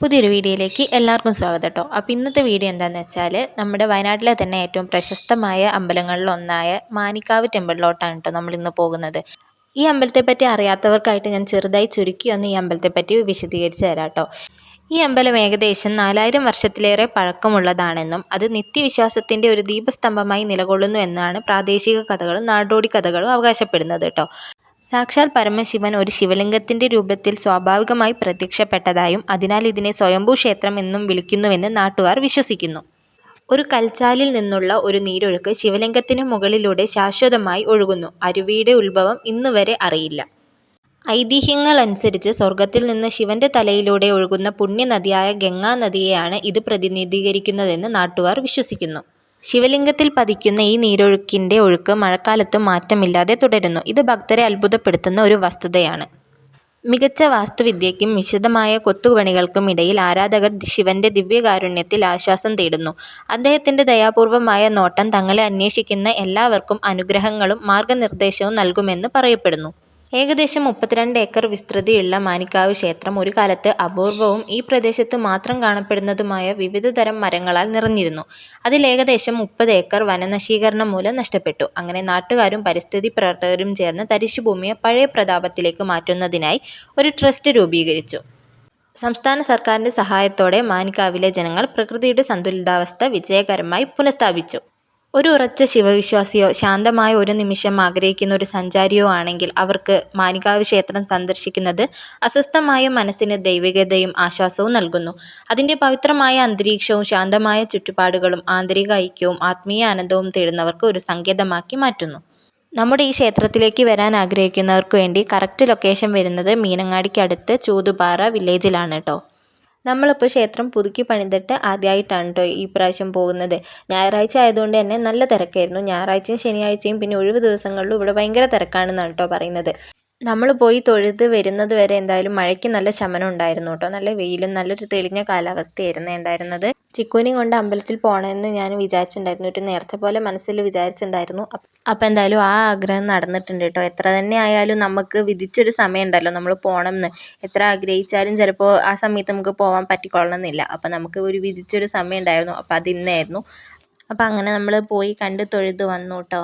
പുതിയൊരു വീഡിയോയിലേക്ക് എല്ലാവർക്കും സ്വാഗതം കേട്ടോ. അപ്പോൾ ഇന്നത്തെ വീഡിയോ എന്താണെന്ന് വെച്ചാൽ നമ്മുടെ വയനാട്ടിലെ തന്നെ ഏറ്റവും പ്രശസ്തമായ അമ്പലങ്ങളിലൊന്നായ മാനിക്കാവ് ടെമ്പിളിലോട്ടാണ് കേട്ടോ നമ്മൾ ഇന്ന് പോകുന്നത്. ഈ അമ്പലത്തെ പറ്റി അറിയാത്തവർക്കായിട്ട് ഞാൻ ചെറുതായി ചുരുക്കി ഒന്ന് ഈ അമ്പലത്തെ പറ്റി വിശദീകരിച്ച് തരാം കേട്ടോ. ഈ അമ്പലം ഏകദേശം നാലായിരം വർഷത്തിലേറെ പഴക്കമുള്ളതാണെന്നും അത് നിത്യവിശ്വാസത്തിന്റെ ഒരു ദീപസ്തംഭമായി നിലകൊള്ളുന്നു എന്നാണ് പ്രാദേശിക കഥകളും നാടോടി കഥകളും അവകാശപ്പെടുന്നത് കേട്ടോ. സാക്ഷാൽ പരമശിവൻ ഒരു ശിവലിംഗത്തിന്റെ രൂപത്തിൽ സ്വാഭാവികമായി പ്രത്യക്ഷപ്പെട്ടതായും അതിനാൽ ഇതിനെ സ്വയംഭൂ ക്ഷേത്രം എന്നും വിളിക്കുന്നുവെന്ന് നാട്ടുകാർ വിശ്വസിക്കുന്നു. ഒരു കൽച്ചാലിൽ നിന്നുള്ള ഒരു നീരൊഴുക്ക് ശിവലിംഗത്തിനു മുകളിലൂടെ ശാശ്വതമായി ഒഴുകുന്നു. അരുവിയുടെ ഉത്ഭവം ഇന്നുവരെ അറിയില്ല. ഐതിഹ്യങ്ങൾ അനുസരിച്ച് സ്വർഗത്തിൽ നിന്ന് ശിവന്റെ തലയിലൂടെ ഒഴുകുന്ന പുണ്യനദിയായ ഗംഗാനദിയെയാണ് ഇത് പ്രതിനിധീകരിക്കുന്നതെന്ന് നാട്ടുകാർ വിശ്വസിക്കുന്നു. ശിവലിംഗത്തിൽ പതിക്കുന്ന ഈ നീരൊഴുക്കിന്റെ ഒഴുക്ക് മഴക്കാലത്തും മാറ്റമില്ലാതെ തുടരുന്നു. ഇത് ഭക്തരെ അത്ഭുതപ്പെടുത്തുന്ന ഒരു വസ്തുതയാണ്. മികച്ച വാസ്തുവിദ്യയ്ക്കും വിശദമായ കൊത്തുപണികൾക്കും ഇടയിൽ ആരാധകർ ശിവന്റെ ദിവ്യകാരുണ്യത്തിൽ ആശ്വാസം തേടുന്നു. അദ്ദേഹത്തിന്റെ ദയാപൂർവമായ നോട്ടം തങ്ങളെ അന്വേഷിക്കുന്ന എല്ലാവർക്കും അനുഗ്രഹങ്ങളും മാർഗനിർദ്ദേശവും നൽകുമെന്ന് പറയപ്പെടുന്നു. ഏകദേശം മുപ്പത്തിരണ്ട് ഏക്കർ വിസ്തൃതിയുള്ള മാനിക്കാവ് ക്ഷേത്രം ഒരു കാലത്ത് അപൂർവവും ഈ പ്രദേശത്ത് മാത്രം കാണപ്പെടുന്നതുമായ വിവിധതരം മരങ്ങളാൽ നിറഞ്ഞിരുന്നു. അതിൽ ഏകദേശം മുപ്പത് ഏക്കർ വനനശീകരണം മൂലം നഷ്ടപ്പെട്ടു. അങ്ങനെ നാട്ടുകാരും പരിസ്ഥിതി പ്രവർത്തകരും ചേർന്ന് തരിശുഭൂമിയെ പഴയ പ്രതാപത്തിലേക്ക് മാറ്റുന്നതിനായി ഒരു ട്രസ്റ്റ് രൂപീകരിച്ചു. സംസ്ഥാന സർക്കാരിന്റെ സഹായത്തോടെ മാനിക്കാവിലെ ജനങ്ങൾ പ്രകൃതിയുടെ സന്തുലിതാവസ്ഥ വിജയകരമായി പുനഃസ്ഥാപിച്ചു. ഒരു ഉറച്ച ശിവവിശ്വാസിയോ ശാന്തമായ ഒരു നിമിഷം ആഗ്രഹിക്കുന്ന ഒരു സഞ്ചാരിയോ ആണെങ്കിൽ അവർക്ക് മാനികാവ് ക്ഷേത്രം സന്ദർശിക്കുന്നത് അസ്വസ്ഥമായ മനസ്സിന് ദൈവികതയും ആശ്വാസവും നൽകുന്നു. അതിന്റെ പവിത്രമായ അന്തരീക്ഷവും ശാന്തമായ ചുറ്റുപാടുകളും ആന്തരിക ഐക്യവും ആത്മീയ ആനന്ദവും തേടുന്നവർക്ക് ഒരു സങ്കേതമാക്കി മാറ്റുന്നു. നമ്മുടെ ഈ ക്ഷേത്രത്തിലേക്ക് വരാൻ ആഗ്രഹിക്കുന്നവർക്ക് വേണ്ടി കറക്റ്റ് ലൊക്കേഷൻ വരുന്നത് മീനങ്ങാടിക്കടുത്ത് ചൂതുപാറ വില്ലേജിലാണ് കേട്ടോ നമ്മളിപ്പോൾ ക്ഷേത്രം പുതുക്കി പണിതിട്ട് ആദ്യമായിട്ടാണ് കേട്ടോ ഈ പ്രാവശ്യം പോകുന്നത്. ഞായറാഴ്ച ആയതുകൊണ്ട് തന്നെ നല്ല തിരക്കായിരുന്നു. ഞായറാഴ്ചയും ശനിയാഴ്ചയും പിന്നെ ഒഴിവ് ദിവസങ്ങളിലും ഇവിടെ ഭയങ്കര തിരക്കാണെന്നാണ് കേട്ടോ പറയുന്നത്. നമ്മൾ പോയി തൊഴുത് വരുന്നത് വരെ എന്തായാലും മഴയ്ക്ക് നല്ല ശമനം ഉണ്ടായിരുന്നു കേട്ടോ. നല്ല വെയിലും നല്ലൊരു തെളിഞ്ഞ കാലാവസ്ഥയായിരുന്നു ഉണ്ടായിരുന്നത്. ചിക്കുനെയും കൊണ്ട് അമ്പലത്തിൽ പോകണമെന്ന് ഞാൻ വിചാരിച്ചിട്ടുണ്ടായിരുന്നു ഒരു നേർച്ച പോലെ മനസ്സിൽ വിചാരിച്ചിട്ടുണ്ടായിരുന്നു അപ്പം എന്തായാലും ആ ആഗ്രഹം നടന്നിട്ടുണ്ട് കേട്ടോ. എത്ര തന്നെ ആയാലും നമുക്ക് വിധിച്ചൊരു സമയം ഉണ്ടല്ലോ നമ്മൾ പോകണം എന്ന് എത്ര ആഗ്രഹിച്ചാലും ചിലപ്പോൾ ആ സമയത്ത് നമുക്ക് പോകാൻ പറ്റിക്കൊള്ളണമെന്നില്ല അപ്പം നമുക്ക് ഒരു വിധിച്ചൊരു സമയം ഉണ്ടായിരുന്നു അപ്പം അത് ഇന്നായിരുന്നു അപ്പം അങ്ങനെ നമ്മൾ പോയി കണ്ട് തൊഴുത് വന്നു കേട്ടോ.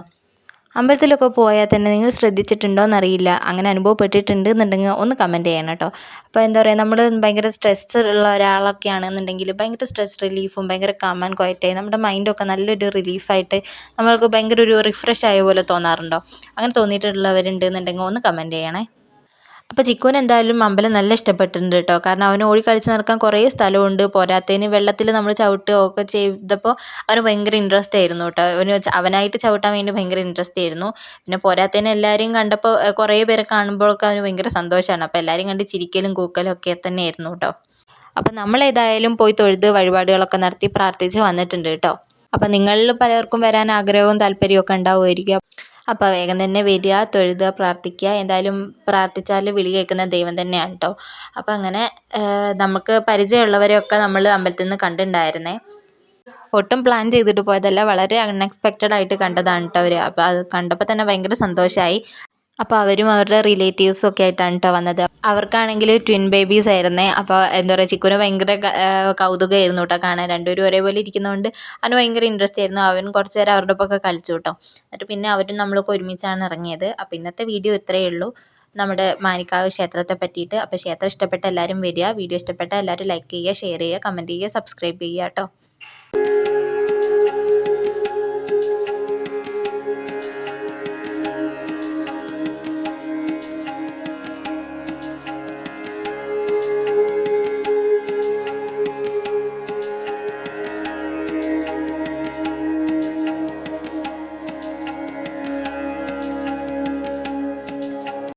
അമ്പലത്തിലൊക്കെ പോയാൽ തന്നെ നിങ്ങൾ ശ്രദ്ധിച്ചിട്ടുണ്ടോ എന്നറിയില്ല അങ്ങനെ അനുഭവപ്പെട്ടിട്ടുണ്ട് എന്നുണ്ടെങ്കിൽ ഒന്ന് കമന്റ് ചെയ്യണം കേട്ടോ. അപ്പോൾ എന്താ പറയുക നമ്മൾ ഭയങ്കര സ്ട്രെസ് ഉള്ള ഒരാളൊക്കെ ആണെന്നുണ്ടെങ്കിൽ ഭയങ്കര സ്ട്രെസ് റിലീഫും ഭയങ്കര കാം ആൻഡ് ക്വയറ്റായി നമ്മുടെ മൈൻഡൊക്കെ നല്ലൊരു റിലീഫായിട്ട് നമ്മൾക്ക് ഭയങ്കര ഒരു റിഫ്രഷ് ആയ പോലെ തോന്നാറുണ്ടോ? അങ്ങനെ തോന്നിയിട്ടുള്ളവരുണ്ട് എന്നുണ്ടെങ്കിൽ ഒന്ന് കമന്റ് ചെയ്യണേ. അപ്പോൾ ചിക്കുവിന് എന്തായാലും അമ്പലം നല്ല ഇഷ്ടപ്പെട്ടിട്ടുണ്ട് കേട്ടോ കാരണം അവന് ഓടി കളിച്ച് നടക്കാൻ കുറേ സ്ഥലമുണ്ട്. പോരാത്തതിന് വെള്ളത്തിൽ നമ്മൾ ചവിട്ടുകയൊക്കെ ചെയ്തപ്പോൾ അവന് ഭയങ്കര ഇൻട്രസ്റ്റ് ആയിരുന്നു കേട്ടോ അവന് അവനായിട്ട് ചവിട്ടാൻ വേണ്ടി ഭയങ്കര ഇൻട്രസ്റ്റ് ആയിരുന്നു. പിന്നെ പോരാത്തതിന് എല്ലാവരെയും കണ്ടപ്പോൾ കുറേ പേരെ കാണുമ്പോഴൊക്കെ അവന് ഭയങ്കര സന്തോഷമാണ് അപ്പോൾ എല്ലാവരും കണ്ട് ചിരിക്കലും കൂക്കലും ഒക്കെ തന്നെയായിരുന്നു കേട്ടോ അപ്പം നമ്മൾ ഏതായാലും പോയി തൊഴുത് വഴിപാടുകളൊക്കെ നടത്തി പ്രാർത്ഥിച്ച് വന്നിട്ടുണ്ട് കേട്ടോ അപ്പം നിങ്ങളിൽ പലർക്കും വരാൻ ആഗ്രഹവും താല്പര്യമൊക്കെ ഉണ്ടാവുമായിരിക്കും. അപ്പോൾ വേഗം തന്നെ വരിക തൊഴുതുക പ്രാർത്ഥിക്കുക. എന്തായാലും പ്രാർത്ഥിച്ചാൽ വിളി കേൾക്കുന്ന ദൈവം തന്നെയാണ് കേട്ടോ അപ്പോൾ അങ്ങനെ നമുക്ക് പരിചയമുള്ളവരെയൊക്കെ നമ്മൾ അമ്പലത്തിൽ നിന്ന് കണ്ടിട്ടുണ്ടായിരുന്നേ ഒട്ടും പ്ലാൻ ചെയ്തിട്ട് പോയതല്ല വളരെ അൺഎക്സ്പെക്റ്റഡ് ആയിട്ട് കണ്ടതാണ് കേട്ടോ അവർ അപ്പോൾ അത് കണ്ടപ്പോൾ തന്നെ ഭയങ്കര സന്തോഷമായി അപ്പോൾ അവരും അവരുടെ റിലേറ്റീവ്സും ഒക്കെ ആയിട്ടാണ് കേട്ടോ വന്നത്. അവർക്കാണെങ്കിൽ ട്വിൻ ബേബീസ് ആയിരുന്നേ. അപ്പോൾ എന്താ പറയുക ചിക്കുന് ഭയങ്കര കൗതുകമായിരുന്നു കേട്ടോ കാണാൻ. രണ്ടുപേരും ഒരേപോലെ ഇരിക്കുന്നതുകൊണ്ട് അവന് ഭയങ്കര ഇൻട്രസ്റ്റ് ആയിരുന്നു. അവൻ കുറച്ച് നേരം അവരുടെ ഒപ്പമൊക്കെ കളിച്ചു കേട്ടോ എന്നിട്ട് പിന്നെ അവരും നമ്മളൊക്കെ ഒരുമിച്ചാണ് ഇറങ്ങിയത്. അപ്പോൾ ഇന്നത്തെ വീഡിയോ ഇത്രയേ ഉള്ളൂ. നമ്മുടെ മാനിക്കാവ് ക്ഷേത്രത്തെ പറ്റിയിട്ട്. അപ്പോൾ ക്ഷേത്രം ഇഷ്ടപ്പെട്ട എല്ലാവരും വരിക. വീഡിയോ ഇഷ്ടപ്പെട്ട എല്ലാവരും ലൈക്ക് ചെയ്യുക ഷെയർ ചെയ്യുക കമന്റ് ചെയ്യുക സബ്സ്ക്രൈബ് ചെയ്യുക കേട്ടോ